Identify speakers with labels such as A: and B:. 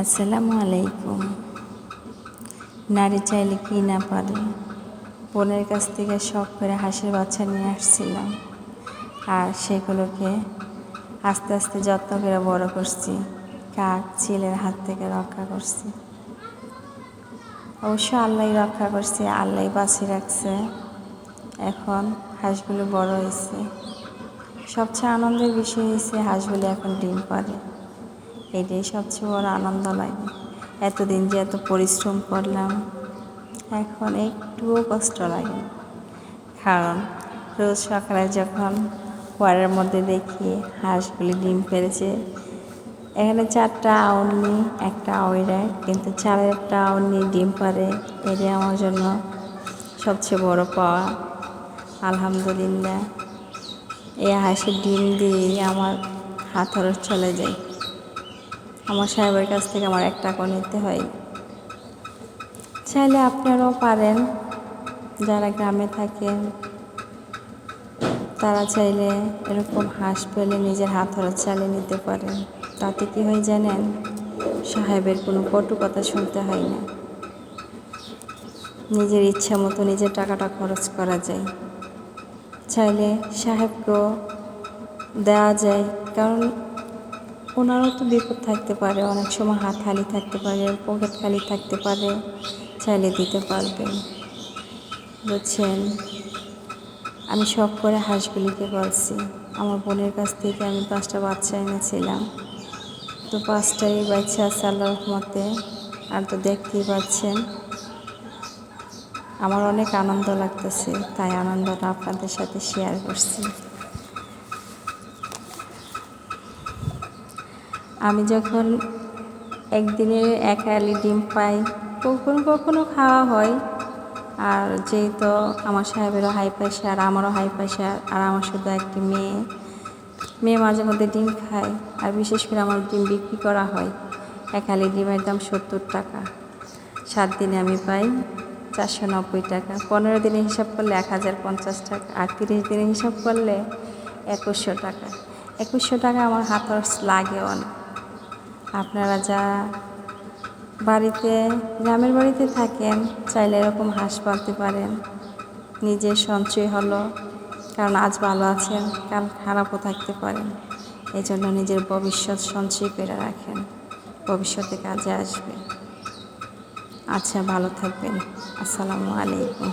A: আসসালামু আলাইকুম। নারী চাইলে কি না পারে? বোনের কাছ থেকে শখ করে হাঁসের বাচ্চা নিয়ে আসছিলাম। আর সেগুলোকে আস্তে আস্তে যত্ন করে বড় করছি। কাক চিলের হাত থেকে রক্ষা করছি। অবশ্য আল্লাহ রক্ষা করছে, আল্লাহ বাঁচিয়ে রাখছে। এখন হাঁসগুলো বড় হয়েছে। সবচেয়ে আনন্দের বিষয় হয়েছে হাঁসগুলো এখন ডিম পারে এটাই সবচেয়ে বড় আনন্দ লাগে। এতদিন যে এত পরিশ্রম করলাম, এখন একটুও কষ্ট লাগে কারণ রোজ সকালে যখন ঘরের মধ্যে দেখি হাঁসগুলি ডিম পেরেছে, এখানে চারটা আউনি একটা আউইরায় কিন্তু চারেরটা আউনি ডিম পারে, এটাই আমার জন্য সবচেয়ে বড় পাওয়া। আলহামদুলিল্লাহ, এই হাঁসের ডিম দিয়ে আমার হাত চলে যায়। আমার সাহেবের কাছ থেকে আমার এক টাকা নিতে হয়। চাইলে আপনারাও পারেন। যারা গ্রামে থাকেন তারা চাইলে এরকম হাঁস পেলে নিজের হাত খরচ চালিয়ে নিতে পারেন। তাতে কি হয় জানেন? সাহেবের কোনো কটু কথা শুনতে হয় না। নিজের ইচ্ছা মতো নিজের টাকাটা খরচ করা যায়। চাইলে সাহেবকেও দেওয়া যায়। কারণ ওনারও তো বিপদ থাকতে পারে, অনেক সময় হাত খালি থাকতে পারে, পকেট খালি থাকতে পারে, চাইলে দিতে পারবেন বুঝছেন? আমি শখ করে হাঁসগুলিকে বলছি আমার বোনের কাছ থেকে আমি পাঁচটা বাচ্চা এনেছিলাম। তো পাঁচটাই বাচ্চা আছে আল্লাহর রহমতে। আর তো দেখতেই পাচ্ছেন, আমার অনেক আনন্দ লাগতেছে, তাই আনন্দটা আপনাদের সাথে শেয়ার করছি। আমি যখন একদিনে এক আলি ডিম পাই, কখনো কখনো খাওয়া হয়। আর যেহেতু আমার সাহেবেরও হাই প্রেশার আমারও হাই প্রেশার আর আমার শুধু একটি মেয়ে মেয়ে মাঝে মধ্যে ডিম খায়। আর বিশেষ করে আমার ডিম বিক্রি করা হয়। এক আলি ডিমের দাম সত্তর টাকা। সাত দিনে আমি পাই চারশো নব্বই টাকা। পনেরো দিনে হিসাব করলে এক হাজার পঞ্চাশ টাকা। আর তিরিশ দিনে হিসাব করলে একুশশো টাকা। একুশশো টাকা আমার হাত খরচ লাগেও না। আপনারা যা বাড়িতে, গ্রামের বাড়িতে থাকেন, চাইলে এরকম হাঁস পালতে পারেন। নিজের সঞ্চয় হলো, কারণ আজ ভালো আছেন, কাল খারাপও থাকতে পারেন। এই জন্য নিজের ভবিষ্যৎ সঞ্চয় করে রাখেন। ভবিষ্যতে কাজে আসবে। আচ্ছা ভালো থাকবেন। আসসালামু আলাইকুম।